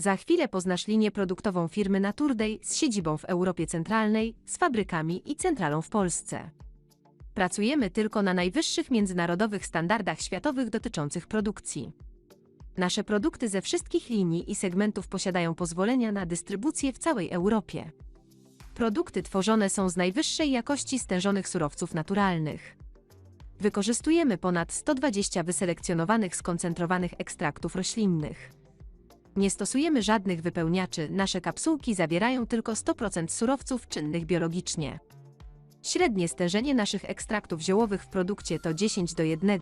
Za chwilę poznasz linię produktową firmy Naturday z siedzibą w Europie Centralnej, z fabrykami i centralą w Polsce. Pracujemy tylko na najwyższych międzynarodowych standardach światowych dotyczących produkcji. Nasze produkty ze wszystkich linii i segmentów posiadają pozwolenia na dystrybucję w całej Europie. Produkty tworzone są z najwyższej jakości stężonych surowców naturalnych. Wykorzystujemy ponad 120 wyselekcjonowanych skoncentrowanych ekstraktów roślinnych. Nie stosujemy żadnych wypełniaczy, nasze kapsułki zawierają tylko 100% surowców czynnych biologicznie. Średnie stężenie naszych ekstraktów ziołowych w produkcie to 10 do 1,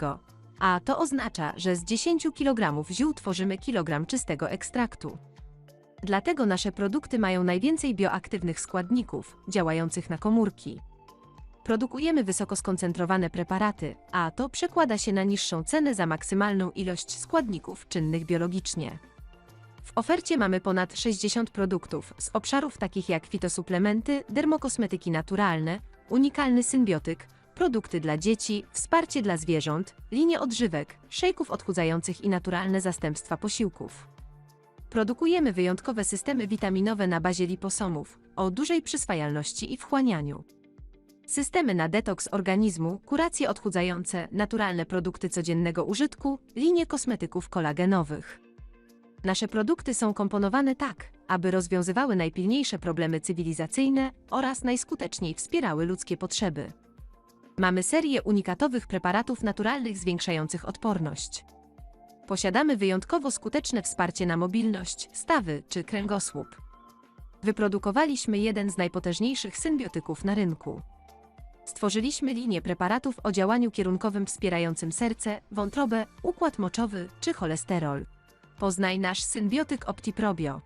a to oznacza, że z 10 kg ziół tworzymy kilogram czystego ekstraktu. Dlatego nasze produkty mają najwięcej bioaktywnych składników, działających na komórki. Produkujemy wysoko skoncentrowane preparaty, a to przekłada się na niższą cenę za maksymalną ilość składników czynnych biologicznie. W ofercie mamy ponad 60 produktów z obszarów takich jak fitosuplementy, dermokosmetyki naturalne, unikalny symbiotyk, produkty dla dzieci, wsparcie dla zwierząt, linie odżywek, szejków odchudzających i naturalne zastępstwa posiłków. Produkujemy wyjątkowe systemy witaminowe na bazie liposomów o dużej przyswajalności i wchłanianiu. Systemy na detoks organizmu, kuracje odchudzające, naturalne produkty codziennego użytku, linie kosmetyków kolagenowych. Nasze produkty są komponowane tak, aby rozwiązywały najpilniejsze problemy cywilizacyjne oraz najskuteczniej wspierały ludzkie potrzeby. Mamy serię unikatowych preparatów naturalnych zwiększających odporność. Posiadamy wyjątkowo skuteczne wsparcie na mobilność, stawy czy kręgosłup. Wyprodukowaliśmy jeden z najpotężniejszych symbiotyków na rynku. Stworzyliśmy linię preparatów o działaniu kierunkowym wspierającym serce, wątrobę, układ moczowy czy cholesterol. Poznaj nasz symbiotyk OptiProbio.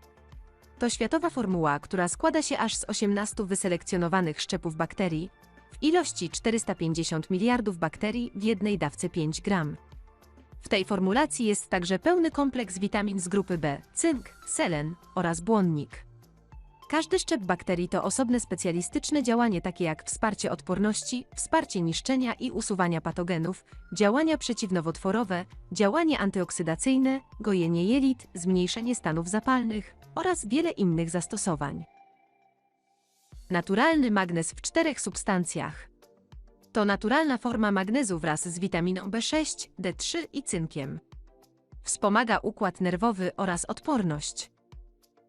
To światowa formuła, która składa się aż z 18 wyselekcjonowanych szczepów bakterii, w ilości 450 miliardów bakterii w jednej dawce 5 gram. W tej formulacji jest także pełny kompleks witamin z grupy B, cynk, selen oraz błonnik. Każdy szczep bakterii to osobne specjalistyczne działanie takie jak wsparcie odporności, wsparcie niszczenia i usuwania patogenów, działania przeciwnowotworowe, działanie antyoksydacyjne, gojenie jelit, zmniejszenie stanów zapalnych oraz wiele innych zastosowań. Naturalny magnez w czterech substancjach. To naturalna forma magnezu wraz z witaminą B6, D3 i cynkiem. Wspomaga układ nerwowy oraz odporność.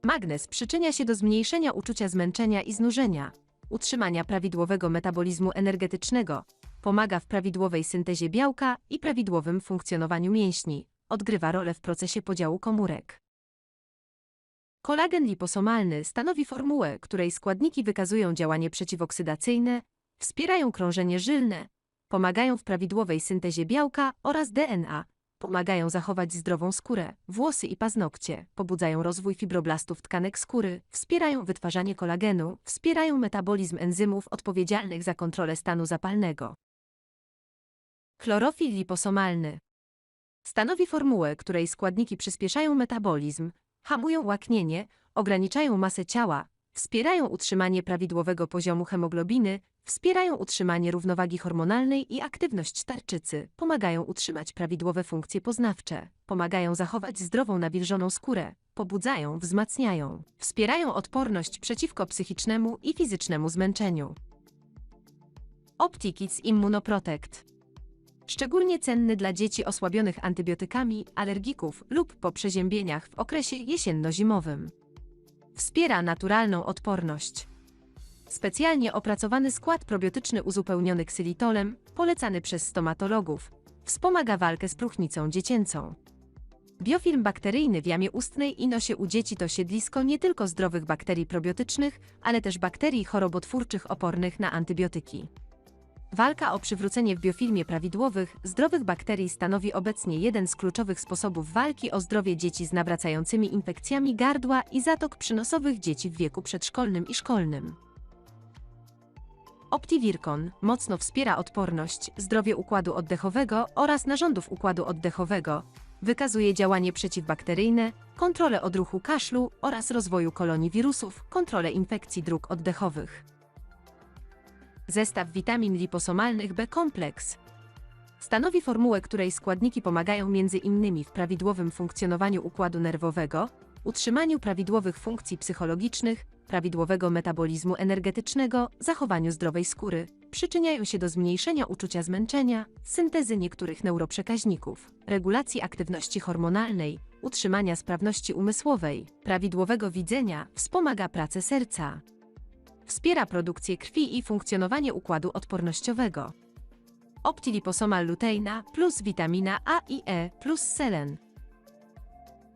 Magnez przyczynia się do zmniejszenia uczucia zmęczenia i znużenia, utrzymania prawidłowego metabolizmu energetycznego, pomaga w prawidłowej syntezie białka i prawidłowym funkcjonowaniu mięśni, odgrywa rolę w procesie podziału komórek. Kolagen liposomalny stanowi formułę, której składniki wykazują działanie przeciwoksydacyjne, wspierają krążenie żylne, pomagają w prawidłowej syntezie białka oraz DNA, pomagają zachować zdrową skórę, włosy i paznokcie, pobudzają rozwój fibroblastów tkanek skóry, wspierają wytwarzanie kolagenu, wspierają metabolizm enzymów odpowiedzialnych za kontrolę stanu zapalnego. Chlorofil liposomalny stanowi formułę, której składniki przyspieszają metabolizm, hamują łaknienie, ograniczają masę ciała, wspierają utrzymanie prawidłowego poziomu hemoglobiny, wspierają utrzymanie równowagi hormonalnej i aktywność tarczycy, pomagają utrzymać prawidłowe funkcje poznawcze, pomagają zachować zdrową nawilżoną skórę, pobudzają, wzmacniają, wspierają odporność przeciwko psychicznemu i fizycznemu zmęczeniu. OptiKids Immunoprotect Szczególnie cenny dla dzieci osłabionych antybiotykami, alergików lub po przeziębieniach w okresie jesienno-zimowym. Wspiera naturalną odporność. Specjalnie opracowany skład probiotyczny uzupełniony ksylitolem, polecany przez stomatologów, wspomaga walkę z próchnicą dziecięcą. Biofilm bakteryjny w jamie ustnej i nosie u dzieci to siedlisko nie tylko zdrowych bakterii probiotycznych, ale też bakterii chorobotwórczych opornych na antybiotyki. Walka o przywrócenie w biofilmie prawidłowych, zdrowych bakterii stanowi obecnie jeden z kluczowych sposobów walki o zdrowie dzieci z nawracającymi infekcjami gardła i zatok przynosowych dzieci w wieku przedszkolnym i szkolnym. OptiVircon mocno wspiera odporność, zdrowie układu oddechowego oraz narządów układu oddechowego. Wykazuje działanie przeciwbakteryjne, kontrolę odruchu kaszlu oraz rozwoju kolonii wirusów, kontrolę infekcji dróg oddechowych. Zestaw witamin liposomalnych B-kompleks stanowi formułę, której składniki pomagają innymi w prawidłowym funkcjonowaniu układu nerwowego, utrzymaniu prawidłowych funkcji psychologicznych, prawidłowego metabolizmu energetycznego, zachowaniu zdrowej skóry. Przyczyniają się do zmniejszenia uczucia zmęczenia, syntezy niektórych neuroprzekaźników, regulacji aktywności hormonalnej, utrzymania sprawności umysłowej, prawidłowego widzenia, wspomaga pracę serca. Wspiera produkcję krwi i funkcjonowanie układu odpornościowego. Optiliposomal luteina plus witamina A i E plus selen.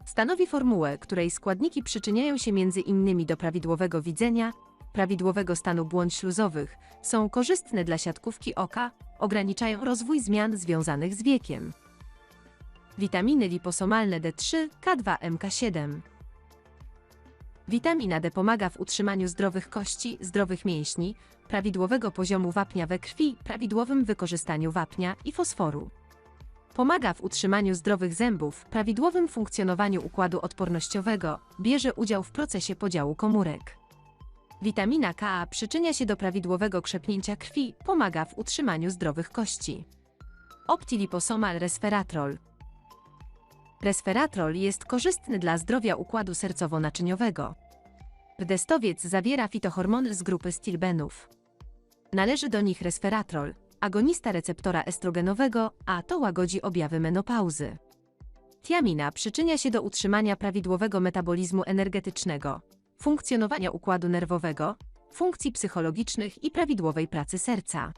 Stanowi formułę, której składniki przyczyniają się innymi do prawidłowego widzenia, prawidłowego stanu błąd śluzowych, są korzystne dla siatkówki oka, ograniczają rozwój zmian związanych z wiekiem. Witaminy liposomalne D3, K2, MK7. Witamina D pomaga w utrzymaniu zdrowych kości, zdrowych mięśni, prawidłowego poziomu wapnia we krwi, prawidłowym wykorzystaniu wapnia i fosforu. Pomaga w utrzymaniu zdrowych zębów, prawidłowym funkcjonowaniu układu odpornościowego, bierze udział w procesie podziału komórek. Witamina K przyczynia się do prawidłowego krzepnięcia krwi, pomaga w utrzymaniu zdrowych kości. Optiliposomal resveratrol. Resveratrol jest korzystny dla zdrowia układu sercowo-naczyniowego. Rdestowiec zawiera fitohormony z grupy stilbenów. Należy do nich resveratrol, agonista receptora estrogenowego, a to łagodzi objawy menopauzy. Tiamina przyczynia się do utrzymania prawidłowego metabolizmu energetycznego, funkcjonowania układu nerwowego, funkcji psychologicznych i prawidłowej pracy serca.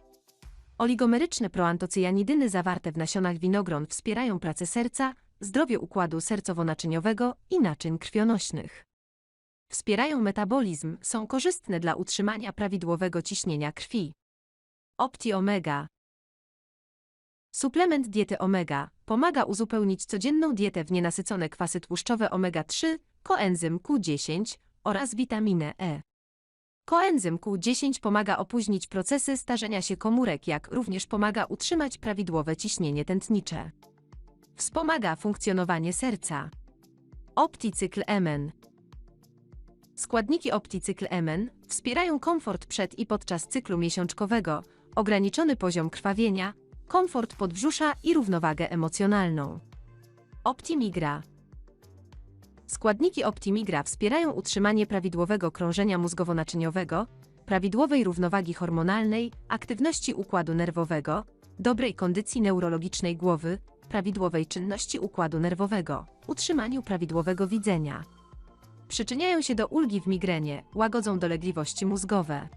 Oligomeryczne proantocyjanidyny zawarte w nasionach winogron wspierają pracę serca, zdrowie układu sercowo-naczyniowego i naczyń krwionośnych. Wspierają metabolizm, są korzystne dla utrzymania prawidłowego ciśnienia krwi. Opti Omega Suplement diety omega pomaga uzupełnić codzienną dietę w nienasycone kwasy tłuszczowe omega-3, koenzym Q10 oraz witaminę E. Koenzym Q10 pomaga opóźnić procesy starzenia się komórek, jak również pomaga utrzymać prawidłowe ciśnienie tętnicze. Wspomaga funkcjonowanie serca. Opticykl Emen Składniki opticykl Emen wspierają komfort przed i podczas cyklu miesiączkowego, ograniczony poziom krwawienia, komfort podbrzusza i równowagę emocjonalną. Optimigra Składniki Optimigra wspierają utrzymanie prawidłowego krążenia mózgowo-naczyniowego, prawidłowej równowagi hormonalnej, aktywności układu nerwowego, dobrej kondycji neurologicznej głowy, prawidłowej czynności układu nerwowego, utrzymaniu prawidłowego widzenia. Przyczyniają się do ulgi w migrenie, łagodzą dolegliwości mózgowe.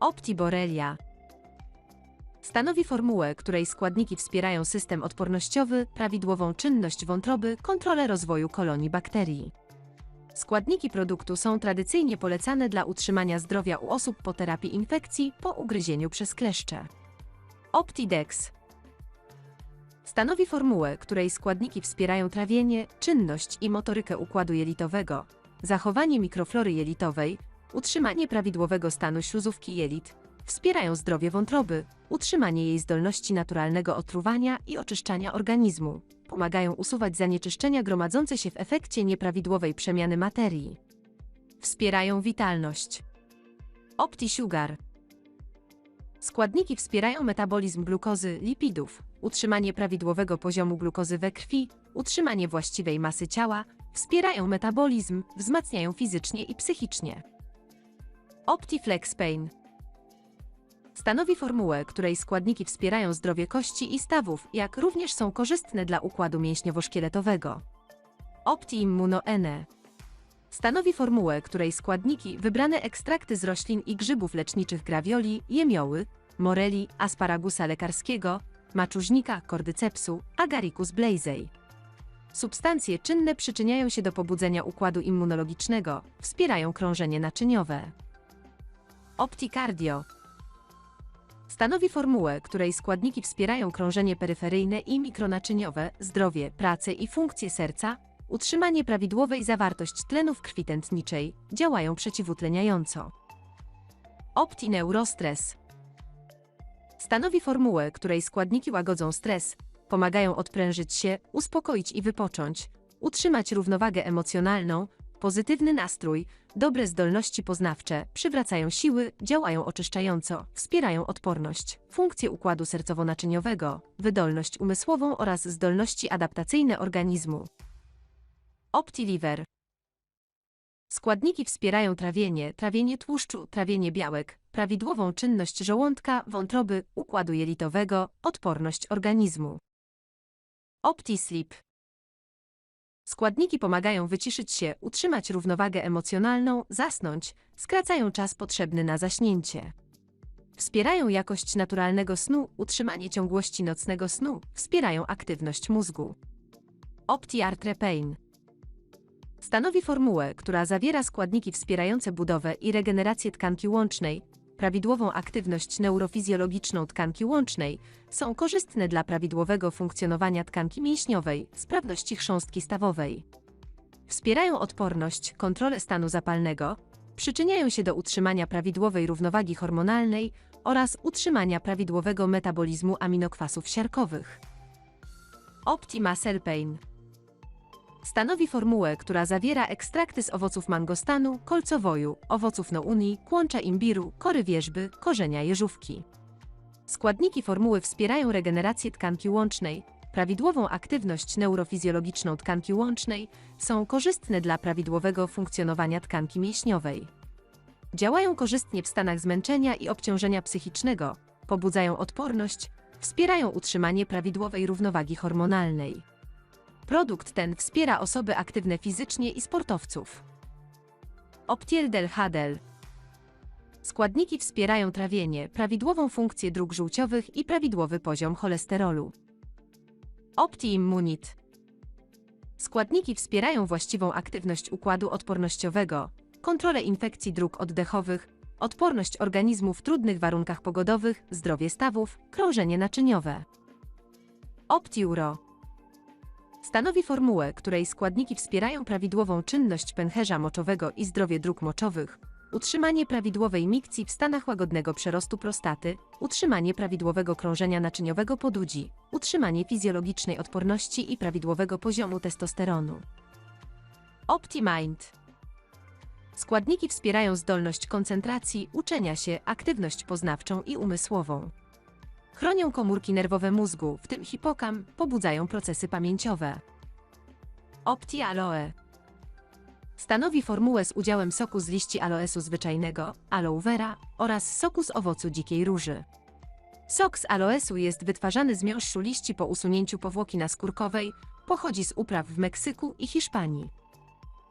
Optiborelia Stanowi formułę, której składniki wspierają system odpornościowy, prawidłową czynność wątroby, kontrolę rozwoju kolonii bakterii. Składniki produktu są tradycyjnie polecane dla utrzymania zdrowia u osób po terapii infekcji po ugryzieniu przez kleszcze. Optidex Stanowi formułę, której składniki wspierają trawienie, czynność i motorykę układu jelitowego, zachowanie mikroflory jelitowej, utrzymanie prawidłowego stanu śluzówki jelit, wspierają zdrowie wątroby, utrzymanie jej zdolności naturalnego otruwania i oczyszczania organizmu, pomagają usuwać zanieczyszczenia gromadzące się w efekcie nieprawidłowej przemiany materii. Wspierają witalność. OptiSugar Składniki wspierają metabolizm glukozy, lipidów, utrzymanie prawidłowego poziomu glukozy we krwi, utrzymanie właściwej masy ciała, wspierają metabolizm, wzmacniają fizycznie i psychicznie. OptiFlexPain Stanowi formułę, której składniki wspierają zdrowie kości i stawów, jak również są korzystne dla układu mięśniowo-szkieletowego. OptiImmunoEne Stanowi formułę, której składniki wybrane ekstrakty z roślin i grzybów leczniczych grawioli, jemioły, moreli, asparagusa lekarskiego, maczużnika, kordycepsu, agaricus blazei. Substancje czynne przyczyniają się do pobudzenia układu immunologicznego, wspierają krążenie naczyniowe. Opticardio Stanowi formułę, której składniki wspierają krążenie peryferyjne i mikronaczyniowe, zdrowie, pracę i funkcje serca, utrzymanie prawidłowej zawartość tlenu w krwi tętniczej, działają przeciwutleniająco. Optineurostres Stanowi formułę, której składniki łagodzą stres, pomagają odprężyć się, uspokoić i wypocząć, utrzymać równowagę emocjonalną, pozytywny nastrój, dobre zdolności poznawcze, przywracają siły, działają oczyszczająco, wspierają odporność, funkcje układu sercowo-naczyniowego, wydolność umysłową oraz zdolności adaptacyjne organizmu. OptiLiver Składniki wspierają trawienie, trawienie tłuszczu, trawienie białek, prawidłową czynność żołądka, wątroby, układu jelitowego, odporność organizmu. OptiSleep Składniki pomagają wyciszyć się, utrzymać równowagę emocjonalną, zasnąć, skracają czas potrzebny na zaśnięcie. Wspierają jakość naturalnego snu, utrzymanie ciągłości nocnego snu, wspierają aktywność mózgu. OptiArtrepain Stanowi formułę, która zawiera składniki wspierające budowę i regenerację tkanki łącznej, prawidłową aktywność neurofizjologiczną tkanki łącznej, są korzystne dla prawidłowego funkcjonowania tkanki mięśniowej, sprawności chrząstki stawowej. Wspierają odporność, kontrolę stanu zapalnego, przyczyniają się do utrzymania prawidłowej równowagi hormonalnej oraz utrzymania prawidłowego metabolizmu aminokwasów siarkowych. Optima Pain Stanowi formułę, która zawiera ekstrakty z owoców mangostanu, kolcowoju, owoców nouni, kłącza imbiru, kory wierzby, korzenia jeżówki. Składniki formuły wspierają regenerację tkanki łącznej, prawidłową aktywność neurofizjologiczną tkanki łącznej, są korzystne dla prawidłowego funkcjonowania tkanki mięśniowej. Działają korzystnie w stanach zmęczenia i obciążenia psychicznego, pobudzają odporność, wspierają utrzymanie prawidłowej równowagi hormonalnej. Produkt ten wspiera osoby aktywne fizycznie i sportowców. Optiel del Hadel Składniki wspierają trawienie, prawidłową funkcję dróg żółciowych i prawidłowy poziom cholesterolu. OptiImmunit Składniki wspierają właściwą aktywność układu odpornościowego, kontrolę infekcji dróg oddechowych, odporność organizmu w trudnych warunkach pogodowych, zdrowie stawów, krążenie naczyniowe. OptiUro Stanowi formułę, której składniki wspierają prawidłową czynność pęcherza moczowego i zdrowie dróg moczowych, utrzymanie prawidłowej mikcji w stanach łagodnego przerostu prostaty, utrzymanie prawidłowego krążenia naczyniowego podudzi, utrzymanie fizjologicznej odporności i prawidłowego poziomu testosteronu. OptiMind Składniki wspierają zdolność koncentracji, uczenia się, aktywność poznawczą i umysłową. Chronią komórki nerwowe mózgu, w tym hipokam, pobudzają procesy pamięciowe. Opti aloe Stanowi formułę z udziałem soku z liści aloesu zwyczajnego, aloe vera oraz soku z owocu dzikiej róży. Sok z aloesu jest wytwarzany z miąższu liści po usunięciu powłoki naskórkowej, pochodzi z upraw w Meksyku i Hiszpanii.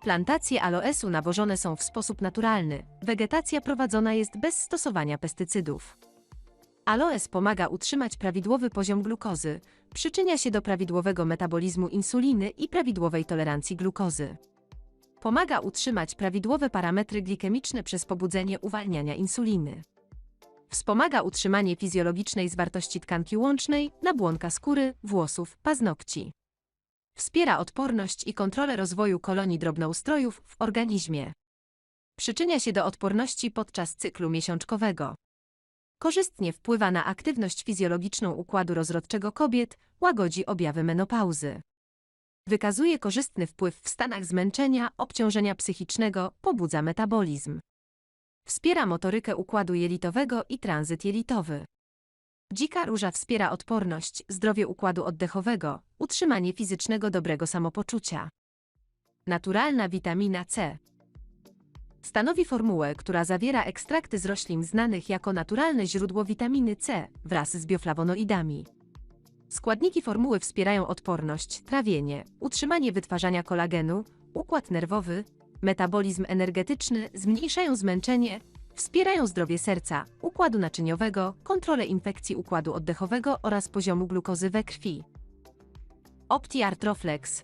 Plantacje aloesu nawożone są w sposób naturalny, wegetacja prowadzona jest bez stosowania pestycydów. Aloes pomaga utrzymać prawidłowy poziom glukozy, przyczynia się do prawidłowego metabolizmu insuliny i prawidłowej tolerancji glukozy. Pomaga utrzymać prawidłowe parametry glikemiczne przez pobudzenie uwalniania insuliny. Wspomaga utrzymanie fizjologicznej zwartości tkanki łącznej, nabłonka skóry, włosów, paznokci. Wspiera odporność i kontrolę rozwoju kolonii drobnoustrojów w organizmie. Przyczynia się do odporności podczas cyklu miesiączkowego. Korzystnie wpływa na aktywność fizjologiczną układu rozrodczego kobiet, łagodzi objawy menopauzy. Wykazuje korzystny wpływ w stanach zmęczenia, obciążenia psychicznego, pobudza metabolizm. Wspiera motorykę układu jelitowego i tranzyt jelitowy. Dzika róża wspiera odporność, zdrowie układu oddechowego, utrzymanie fizycznego dobrego samopoczucia. Naturalna witamina C Stanowi formułę, która zawiera ekstrakty z roślin znanych jako naturalne źródło witaminy C wraz z bioflawonoidami. Składniki formuły wspierają odporność, trawienie, utrzymanie wytwarzania kolagenu, układ nerwowy, metabolizm energetyczny, zmniejszają zmęczenie, wspierają zdrowie serca, układu naczyniowego, kontrolę infekcji układu oddechowego oraz poziomu glukozy we krwi. OptiArtroflex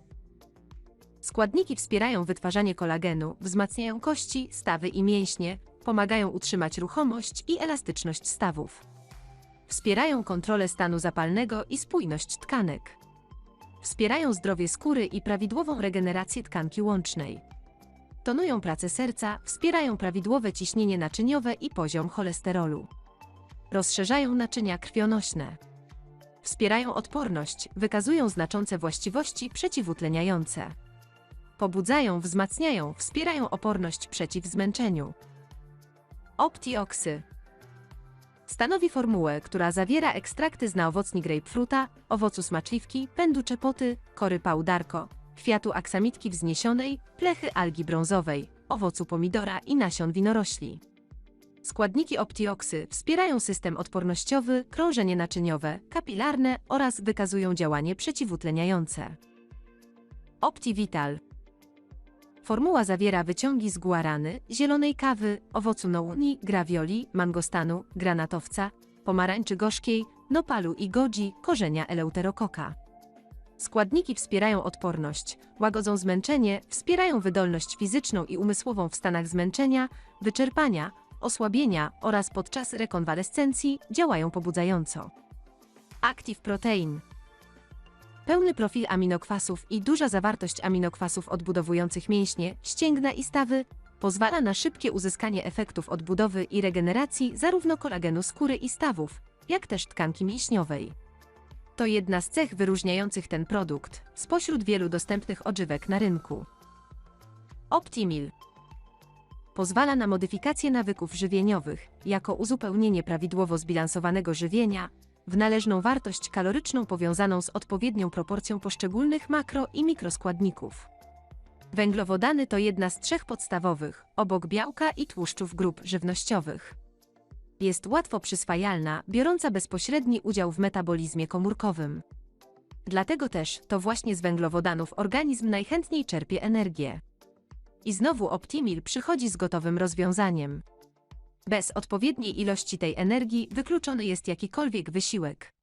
Składniki wspierają wytwarzanie kolagenu, wzmacniają kości, stawy i mięśnie, pomagają utrzymać ruchomość i elastyczność stawów. Wspierają kontrolę stanu zapalnego i spójność tkanek. Wspierają zdrowie skóry i prawidłową regenerację tkanki łącznej. Tonują pracę serca, wspierają prawidłowe ciśnienie naczyniowe i poziom cholesterolu. Rozszerzają naczynia krwionośne. Wspierają odporność, wykazują znaczące właściwości przeciwutleniające. Pobudzają, wzmacniają, wspierają oporność przeciw zmęczeniu. Optioksy Stanowi formułę, która zawiera ekstrakty z naowocni grapefruta, owocu smaczliwki, pędu czepoty, kory pałdarko, kwiatu aksamitki wzniesionej, plechy algi brązowej, owocu pomidora i nasion winorośli. Składniki optioksy wspierają system odpornościowy, krążenie naczyniowe, kapilarne oraz wykazują działanie przeciwutleniające. OptiVital Formuła zawiera wyciągi z guarany, zielonej kawy, owocu nouni, grawioli, mangostanu, granatowca, pomarańczy gorzkiej, nopalu i godzi, korzenia eleuterokoka. Składniki wspierają odporność, łagodzą zmęczenie, wspierają wydolność fizyczną i umysłową w stanach zmęczenia, wyczerpania, osłabienia oraz podczas rekonwalescencji działają pobudzająco. Active Protein Pełny profil aminokwasów i duża zawartość aminokwasów odbudowujących mięśnie, ścięgna i stawy pozwala na szybkie uzyskanie efektów odbudowy i regeneracji zarówno kolagenu skóry i stawów, jak też tkanki mięśniowej. To jedna z cech wyróżniających ten produkt spośród wielu dostępnych odżywek na rynku. Optimil pozwala na modyfikację nawyków żywieniowych jako uzupełnienie prawidłowo zbilansowanego żywienia w należną wartość kaloryczną powiązaną z odpowiednią proporcją poszczególnych makro i mikroskładników. Węglowodany to jedna z trzech podstawowych, obok białka i tłuszczów grup żywnościowych. Jest łatwo przyswajalna, biorąca bezpośredni udział w metabolizmie komórkowym. Dlatego też to właśnie z węglowodanów organizm najchętniej czerpie energię. I znowu Optimil przychodzi z gotowym rozwiązaniem. Bez odpowiedniej ilości tej energii wykluczony jest jakikolwiek wysiłek.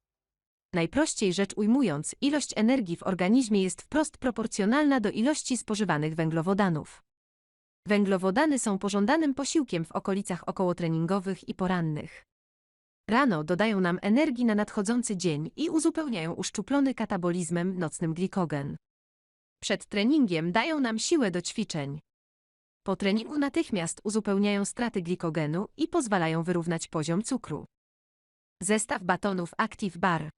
Najprościej rzecz ujmując, ilość energii w organizmie jest wprost proporcjonalna do ilości spożywanych węglowodanów. Węglowodany są pożądanym posiłkiem w okolicach okołotreningowych i porannych. Rano dodają nam energii na nadchodzący dzień i uzupełniają uszczuplony katabolizmem nocnym glikogen. Przed treningiem dają nam siłę do ćwiczeń. Po treningu natychmiast uzupełniają straty glikogenu i pozwalają wyrównać poziom cukru. Zestaw batonów Active Bar.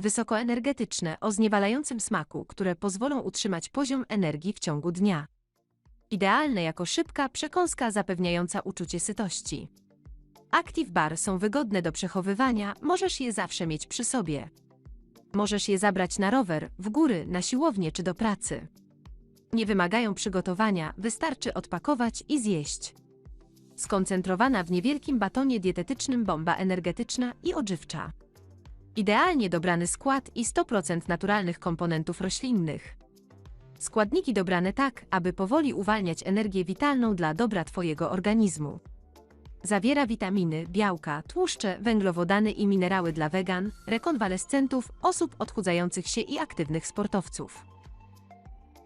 Wysokoenergetyczne, o zniewalającym smaku, które pozwolą utrzymać poziom energii w ciągu dnia. Idealne jako szybka przekąska zapewniająca uczucie sytości. Active Bar są wygodne do przechowywania, możesz je zawsze mieć przy sobie. Możesz je zabrać na rower, w góry, na siłownię czy do pracy. Nie wymagają przygotowania, wystarczy odpakować i zjeść. Skoncentrowana w niewielkim batonie dietetycznym bomba energetyczna i odżywcza. Idealnie dobrany skład i 100% naturalnych komponentów roślinnych. Składniki dobrane tak, aby powoli uwalniać energię witalną dla dobra Twojego organizmu. Zawiera witaminy, białka, tłuszcze, węglowodany i minerały dla wegan, rekonwalescentów, osób odchudzających się i aktywnych sportowców.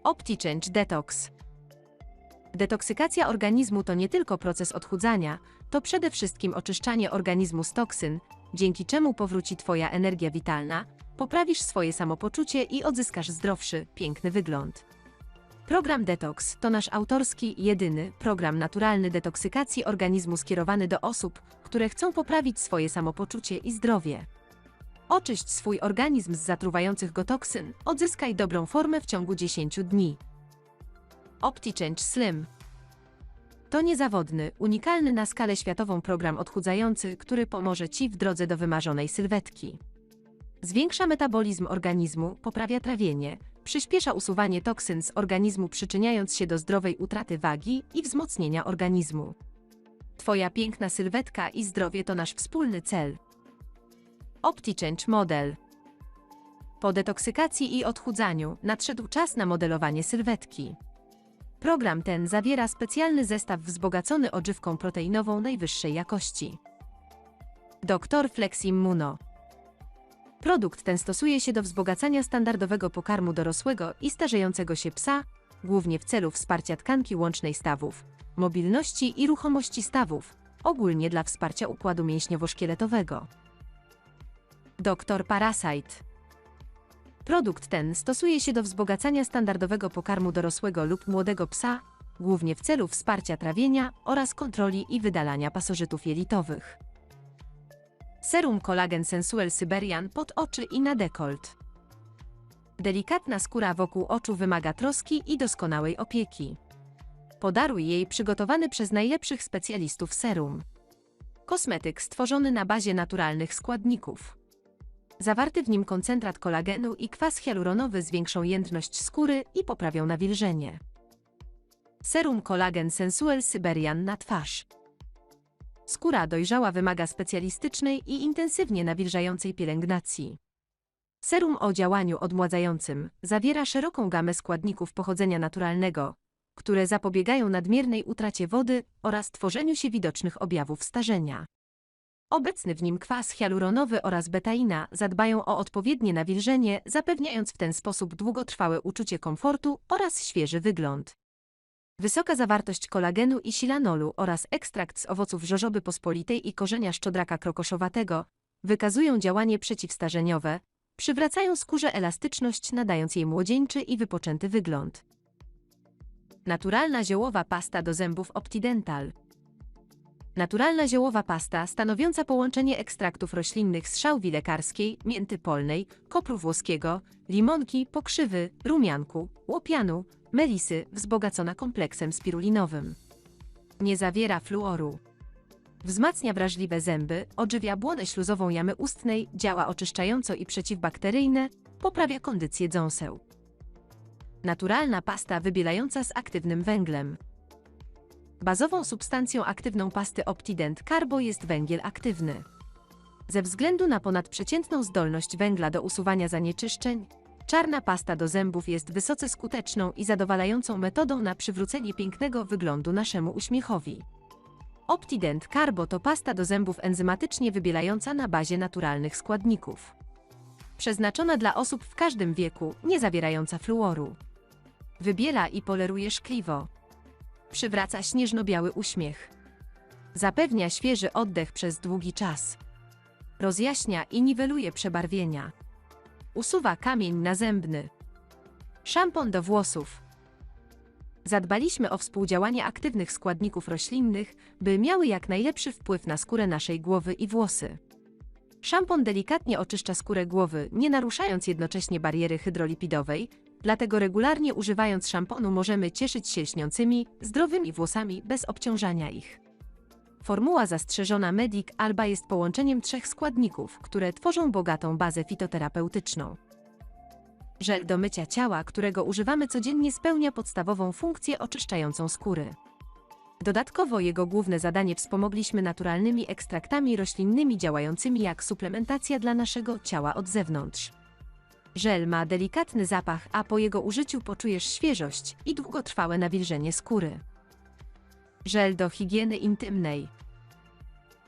OptiChange Detox Detoksykacja organizmu to nie tylko proces odchudzania, to przede wszystkim oczyszczanie organizmu z toksyn, dzięki czemu powróci Twoja energia witalna, poprawisz swoje samopoczucie i odzyskasz zdrowszy, piękny wygląd. Program Detox to nasz autorski, jedyny program naturalny detoksykacji organizmu skierowany do osób, które chcą poprawić swoje samopoczucie i zdrowie. Oczyść swój organizm z zatruwających go toksyn, odzyskaj dobrą formę w ciągu 10 dni. OptiChange Slim to niezawodny, unikalny na skalę światową program odchudzający, który pomoże Ci w drodze do wymarzonej sylwetki. Zwiększa metabolizm organizmu, poprawia trawienie, przyspiesza usuwanie toksyn z organizmu, przyczyniając się do zdrowej utraty wagi i wzmocnienia organizmu. Twoja piękna sylwetka i zdrowie to nasz wspólny cel. OptiChange Model Po detoksykacji i odchudzaniu nadszedł czas na modelowanie sylwetki. Program ten zawiera specjalny zestaw wzbogacony odżywką proteinową najwyższej jakości. Dr Fleximmuno Produkt ten stosuje się do wzbogacania standardowego pokarmu dorosłego i starzejącego się psa, głównie w celu wsparcia tkanki łącznej stawów, mobilności i ruchomości stawów, ogólnie dla wsparcia układu mięśniowo-szkieletowego. Dr Parasite Produkt ten stosuje się do wzbogacania standardowego pokarmu dorosłego lub młodego psa, głównie w celu wsparcia trawienia oraz kontroli i wydalania pasożytów jelitowych. Serum Collagen Sensuel Syberian pod oczy i na dekolt. Delikatna skóra wokół oczu wymaga troski i doskonałej opieki. Podaruj jej przygotowany przez najlepszych specjalistów serum. Kosmetyk stworzony na bazie naturalnych składników. Zawarty w nim koncentrat kolagenu i kwas hialuronowy zwiększą jędrność skóry i poprawią nawilżenie. Serum Kolagen Sensuel Syberian na twarz. Skóra dojrzała wymaga specjalistycznej i intensywnie nawilżającej pielęgnacji. Serum o działaniu odmładzającym zawiera szeroką gamę składników pochodzenia naturalnego, które zapobiegają nadmiernej utracie wody oraz tworzeniu się widocznych objawów starzenia. Obecny w nim kwas hialuronowy oraz betaina zadbają o odpowiednie nawilżenie, zapewniając w ten sposób długotrwałe uczucie komfortu oraz świeży wygląd. Wysoka zawartość kolagenu i silanolu oraz ekstrakt z owoców żożoby pospolitej i korzenia szczodraka krokoszowatego wykazują działanie przeciwstarzeniowe, przywracają skórze elastyczność, nadając jej młodzieńczy i wypoczęty wygląd. Naturalna ziołowa pasta do zębów Optidental. Naturalna ziołowa pasta stanowiąca połączenie ekstraktów roślinnych z szałwi lekarskiej, mięty polnej, kopru włoskiego, limonki, pokrzywy, rumianku, łopianu, melisy wzbogacona kompleksem spirulinowym. Nie zawiera fluoru. Wzmacnia wrażliwe zęby, odżywia błonę śluzową jamy ustnej, działa oczyszczająco i przeciwbakteryjne, poprawia kondycję dząseł. Naturalna pasta wybielająca z aktywnym węglem. Bazową substancją aktywną pasty Optident Carbo jest węgiel aktywny. Ze względu na ponadprzeciętną zdolność węgla do usuwania zanieczyszczeń, czarna pasta do zębów jest wysoce skuteczną i zadowalającą metodą na przywrócenie pięknego wyglądu naszemu uśmiechowi. Optident Carbo to pasta do zębów enzymatycznie wybielająca na bazie naturalnych składników. Przeznaczona dla osób w każdym wieku, nie zawierająca fluoru. Wybiela i poleruje szkliwo. Przywraca śnieżno-biały uśmiech. Zapewnia świeży oddech przez długi czas. Rozjaśnia i niweluje przebarwienia. Usuwa kamień nazębny. Szampon do włosów. Zadbaliśmy o współdziałanie aktywnych składników roślinnych, by miały jak najlepszy wpływ na skórę naszej głowy i włosy. Szampon delikatnie oczyszcza skórę głowy, nie naruszając jednocześnie bariery hydrolipidowej, dlatego regularnie używając szamponu możemy cieszyć się lśniącymi, zdrowymi włosami bez obciążania ich. Formuła zastrzeżona Medic Alba jest połączeniem trzech składników, które tworzą bogatą bazę fitoterapeutyczną. Żel do mycia ciała, którego używamy codziennie, spełnia podstawową funkcję oczyszczającą skóry. Dodatkowo jego główne zadanie wspomogliśmy naturalnymi ekstraktami roślinnymi działającymi jak suplementacja dla naszego ciała od zewnątrz. Żel ma delikatny zapach, a po jego użyciu poczujesz świeżość i długotrwałe nawilżenie skóry. Żel do higieny intymnej.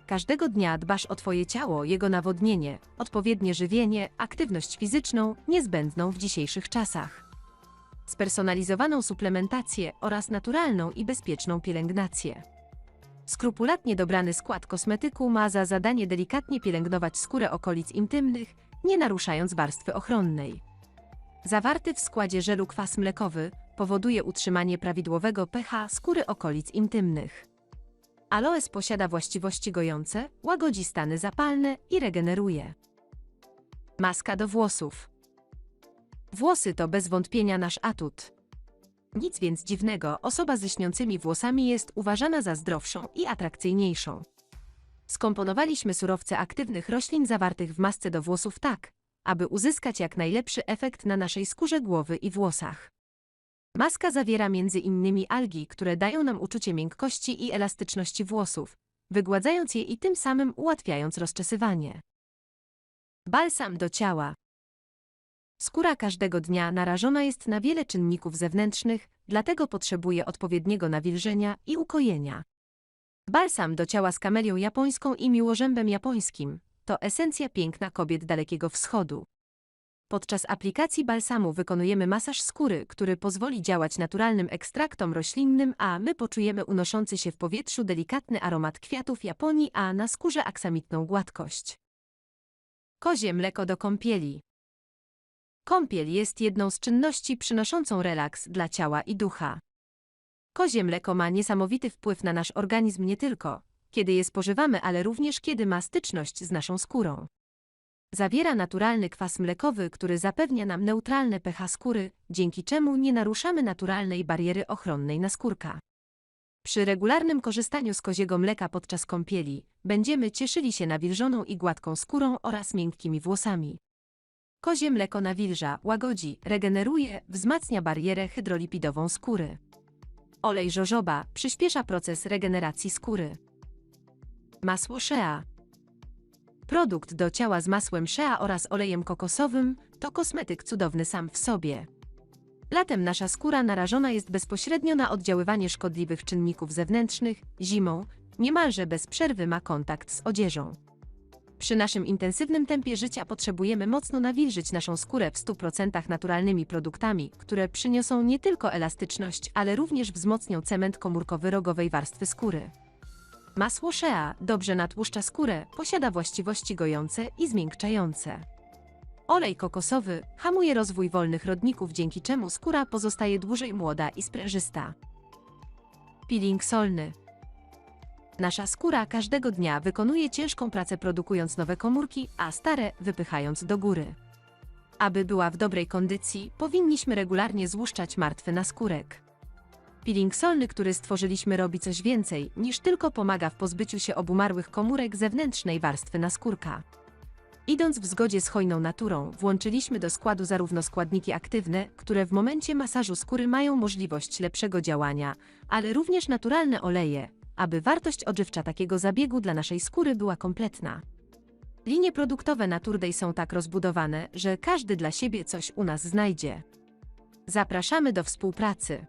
Każdego dnia dbasz o Twoje ciało, jego nawodnienie, odpowiednie żywienie, aktywność fizyczną, niezbędną w dzisiejszych czasach. Spersonalizowaną suplementację oraz naturalną i bezpieczną pielęgnację. Skrupulatnie dobrany skład kosmetyku ma za zadanie delikatnie pielęgnować skórę okolic intymnych, nie naruszając warstwy ochronnej. Zawarty w składzie żelu kwas mlekowy powoduje utrzymanie prawidłowego pH skóry okolic intymnych. Aloes posiada właściwości gojące, łagodzi stany zapalne i regeneruje. Maska do włosów. Włosy to bez wątpienia nasz atut. Nic więc dziwnego, osoba ze śniącymi włosami jest uważana za zdrowszą i atrakcyjniejszą. Skomponowaliśmy surowce aktywnych roślin zawartych w masce do włosów tak, aby uzyskać jak najlepszy efekt na naszej skórze głowy i włosach. Maska zawiera m.in. algi, które dają nam uczucie miękkości i elastyczności włosów, wygładzając je i tym samym ułatwiając rozczesywanie. Balsam do ciała. Skóra każdego dnia narażona jest na wiele czynników zewnętrznych, dlatego potrzebuje odpowiedniego nawilżenia i ukojenia. Balsam do ciała z kamelią japońską i miłożębem japońskim to esencja piękna kobiet Dalekiego Wschodu. Podczas aplikacji balsamu wykonujemy masaż skóry, który pozwoli działać naturalnym ekstraktom roślinnym, a my poczujemy unoszący się w powietrzu delikatny aromat kwiatów Japonii, a na skórze aksamitną gładkość. Kozie mleko do kąpieli. Kąpiel jest jedną z czynności przynoszącą relaks dla ciała i ducha. Kozie mleko ma niesamowity wpływ na nasz organizm nie tylko, kiedy je spożywamy, ale również kiedy ma styczność z naszą skórą. Zawiera naturalny kwas mlekowy, który zapewnia nam neutralne pH skóry, dzięki czemu nie naruszamy naturalnej bariery ochronnej naskórka. Przy regularnym korzystaniu z koziego mleka podczas kąpieli będziemy cieszyli się nawilżoną i gładką skórą oraz miękkimi włosami. Kozie mleko nawilża, łagodzi, regeneruje, wzmacnia barierę hydrolipidową skóry. Olej żożoba przyspiesza proces regeneracji skóry. Masło shea. Produkt do ciała z masłem shea oraz olejem kokosowym to kosmetyk cudowny sam w sobie. Latem nasza skóra narażona jest bezpośrednio na oddziaływanie szkodliwych czynników zewnętrznych, zimą niemalże bez przerwy ma kontakt z odzieżą. Przy naszym intensywnym tempie życia potrzebujemy mocno nawilżyć naszą skórę w 100% naturalnymi produktami, które przyniosą nie tylko elastyczność, ale również wzmocnią cement komórkowy rogowej warstwy skóry. Masło shea dobrze natłuszcza skórę, posiada właściwości gojące i zmiękczające. Olej kokosowy hamuje rozwój wolnych rodników, dzięki czemu skóra pozostaje dłużej młoda i sprężysta. Peeling solny. Nasza skóra każdego dnia wykonuje ciężką pracę produkując nowe komórki, a stare wypychając do góry. Aby była w dobrej kondycji, powinniśmy regularnie złuszczać martwy naskórek. Peeling solny, który stworzyliśmy, robi coś więcej niż tylko pomaga w pozbyciu się obumarłych komórek zewnętrznej warstwy naskórka. Idąc w zgodzie z hojną naturą, włączyliśmy do składu zarówno składniki aktywne, które w momencie masażu skóry mają możliwość lepszego działania, ale również naturalne oleje, aby wartość odżywcza takiego zabiegu dla naszej skóry była kompletna. Linie produktowe Naturday są tak rozbudowane, że każdy dla siebie coś u nas znajdzie. Zapraszamy do współpracy.